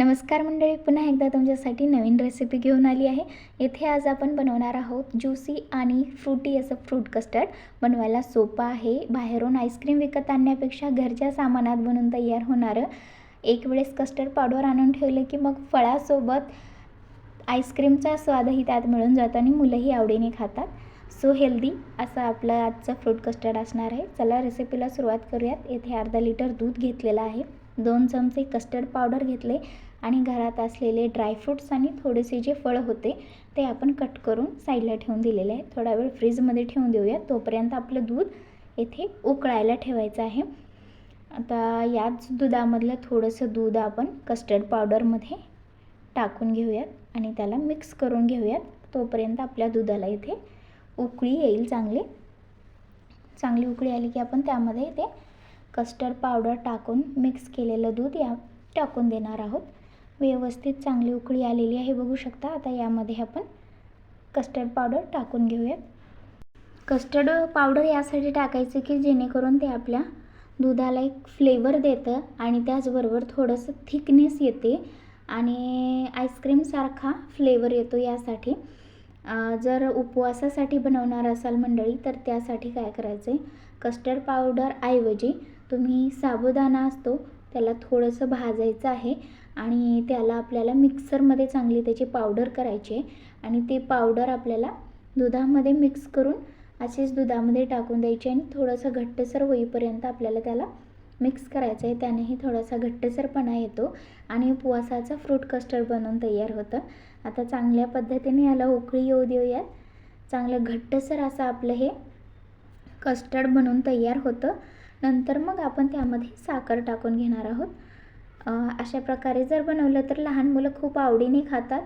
नमस्कार मंडळी पुन्हा एकदा तुमच्यासाठी नवीन रेसिपी घेऊन आली आहे. येथे आज आपण बनवणार आहोत ज्युसी आणि फ्रुटी असं फ्रूट कस्टर्ड बनवायला सोपं आहे. बाहेरून आईस्क्रीम विकत आणण्यापेक्षा घरच्या सामानात बनवून तयार होणारं एक वेळेस कस्टर्ड पावडर आणून ठेवलं की मग फळासोबत आईस्क्रीमचा स्वादही त्यात मिळून जातो आणि मुलंही आवडीने खातात. सो हेल्दी असं आपलं आजचं फ्रूट कस्टर्ड असणार आहे. चला रेसिपीला सुरुवात करूयात. येथे अर्धा लिटर दूध घेतलेलं आहे. दोन चमचे कस्टर्ड पावडर घेतले. आणि घरात असलेले ड्रायफ्रूट्स आणि थोडेसे जे फळं होते ते आपण कट करून साईडला ठेवून दिलेले आहे. थोडा वेळ फ्रीजमध्ये ठेवून देऊया. तोपर्यंत आपलं दूध येथे उकळायला ठेवायचं आहे. आता याच दुधामधलं थोडंसं दूध आपण कस्टर्ड पावडरमध्ये टाकून घेऊयात आणि त्याला मिक्स करून घेऊयात. तोपर्यंत आपल्या दुधाला इथे उकळी येईल चांगली. चांगली उकळी आली की आपण त्यामध्ये ते कस्टर्ड पावडर टाकून मिक्स केलेलं दूध या टाकून देणार आहोत. व्यवस्थित चांगली उकळी आलेली आहे बघू शकता. आता यामध्ये आपण कस्टर्ड पावडर टाकून घेऊयात कस्टर्ड पावडर यासाठी टाकायचं की जेणेकरून ते आपल्या दुधाला एक फ्लेवर देतं आणि त्याचबरोबर थोडंसं थिकनेस येते आणि आईस्क्रीमसारखा फ्लेवर येतो यासाठी. जर उपवासासाठी बनवणार असाल मंडळी तर त्यासाठी काय करायचं आहे कस्टर्ड पावडर ऐवजी तुम्ही साबुदाणा असतो त्याला थोडंसं भाजायचं आहे आणि त्याला आपल्याला मिक्सरमध्ये चांगली त्याची पावडर करायची आहे. आणि ती पावडर आपल्याला दुधामध्ये मिक्स करून असेच दुधामध्ये टाकून द्यायची आणि थोडंसं घट्टसर होईपर्यंत आपल्याला त्याला मिक्स करायचं आहे. त्यानेही थोडासा घट्टसरपणा येतो आणि उपवासाचं फ्रूट कस्टर्ड बनवून तयार होतं. आता चांगल्या पद्धतीने याला उकळी येऊ देऊयात. चांगलं घट्टसर असं आपलं हे कस्टर्ड बनवून तयार होतं. नंतर मग आपण त्यामध्ये साखर टाकून घेणार आहोत. अशा प्रकारे जर बनवलं तर लहान मुलं खूप आवडीने खातात.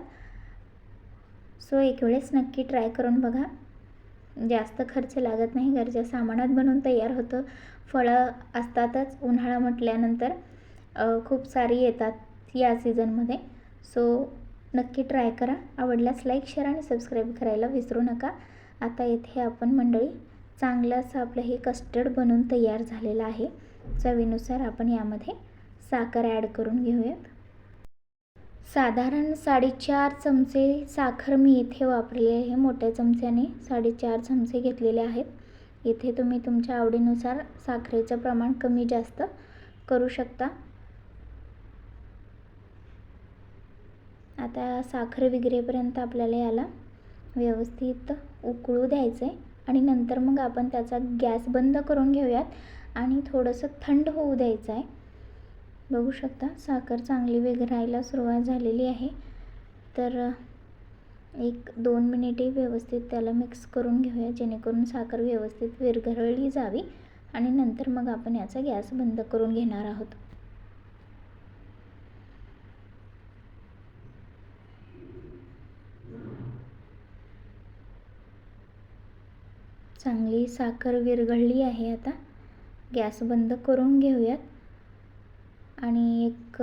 सो एक वेळेस नक्की ट्राय करून बघा. जास्त खर्च लागत नाही. घरच्या सामानात बनवून तयार होतं. फळं असतातच उन्हाळा म्हटल्यानंतर. खूप सारी येतात या सीझनमध्ये सो नक्की ट्राय करा. आवडल्यास लाईक शेअर आणि सबस्क्राईब करायला विसरू नका. आता येथे आपण मंडळी चांगलं असं आपलं हे कस्टर्ड बनून तयार झालेलं आहे. चवीनुसार आपण यामध्ये साखर ॲड करून घेऊयात. साधारण साडेचार चमचे साखर मी इथे वापरले आहे. मोठ्या चमच्याने साडेचार चमचे घेतलेले आहेत. इथे तुम्ही तुमच्या आवडीनुसार साखरेचं प्रमाण कमी जास्त करू शकता. आता साखर विगरेपर्यंत आपल्याला याला व्यवस्थित उकळू द्यायचं आहे आणि नंतर मग आपण त्याचा गॅस बंद करून घेऊयात आणि थोडंसं थंड होऊ द्यायचं आहे बघू शकता. साखर चांगली विघरायला सुरुवात झालेली आहे. तर एक दोन मिनिटे व्यवस्थित त्याला मिक्स करून घेऊया जेणेकरून साखर व्यवस्थित विरघळली जावी आणि नंतर मग आपण याचा गॅस बंद करून घेणार आहोत. चांगली साखर विरघळली आहे आता. गॅस बंद करून घेऊयात. आणि एक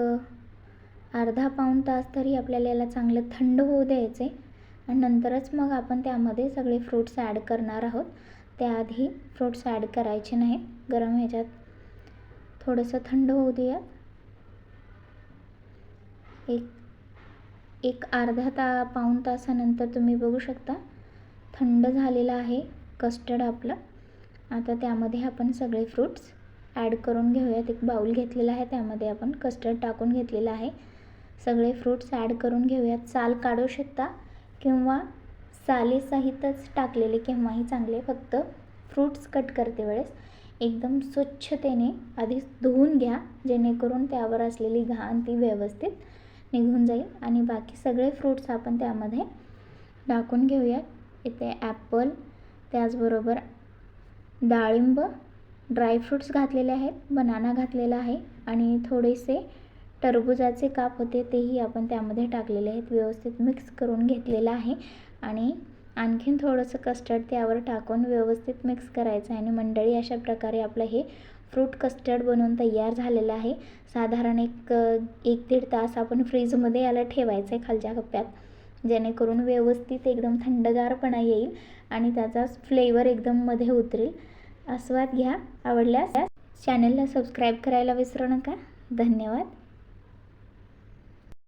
अर्धा पाऊण तास तरी आपल्याला याला चांगलं थंड होऊ द्यायचं आहे आणि नंतरच मग आपण त्यामध्ये सगळे फ्रूट्स ॲड करणार आहोत. त्याआधी फ्रूट्स ॲड करायचे नाही. गरम ह्याच्यात थोडंसं थंड होऊ देऊयात. एक एक अर्धा ता पाऊण तासानंतर तुम्ही बघू शकता थंड झालेलं आहे कस्टर्ड आपलं. आता त्यामध्ये आपण सगळे फ्रूट्स ॲड करून घेऊयात. एक बाऊल घेतलेला आहे त्यामध्ये आपण कस्टर्ड टाकून घेतलेला आहे. सगळे फ्रूट्स ॲड करून घेऊयात. साल काढू शकता किंवा सालीसहितच टाकलेले केव्हाही चांगले फक्त फ्रूट्स कट करते वेळेस. एकदम स्वच्छतेने आधी धुवून घ्या जेणेकरून त्यावर असलेली घाण ती व्यवस्थित निघून जाईल. आणि बाकी सगळे फ्रूट्स आपण त्यामध्ये टाकून घेऊयात. इथे ॲपल त्याचबरोबर डाळिंब ड्रायफ्रूट्स घातलेले आहेत बनाना घातलेला आहे आणि थोडेसे टरबुजाचे काप होते तेही आपण त्यामध्ये टाकलेले आहेत व्यवस्थित मिक्स करून घेतलेलं आहे आणि आणखीन थोडंसं कस्टर्ड त्यावर टाकून व्यवस्थित मिक्स करायचं आहे आणि मंडळी अशा प्रकारे आपलं हे फ्रूट कस्टर्ड बनवून तयार झालेलं आहे. साधारण एक एक दीड तास आपण फ्रीजमध्ये याला ठेवायचं आहे खालच्या कप्प्यात जेणेकरून व्यवस्थित एकदम थंडगारपणा येईल आणि त्याचा फ्लेवर एकदम मध्ये उतरेल. आस्वाद घ्या आवडल्यास चॅनलला सबस्क्राईब करायला विसरू नका. धन्यवाद.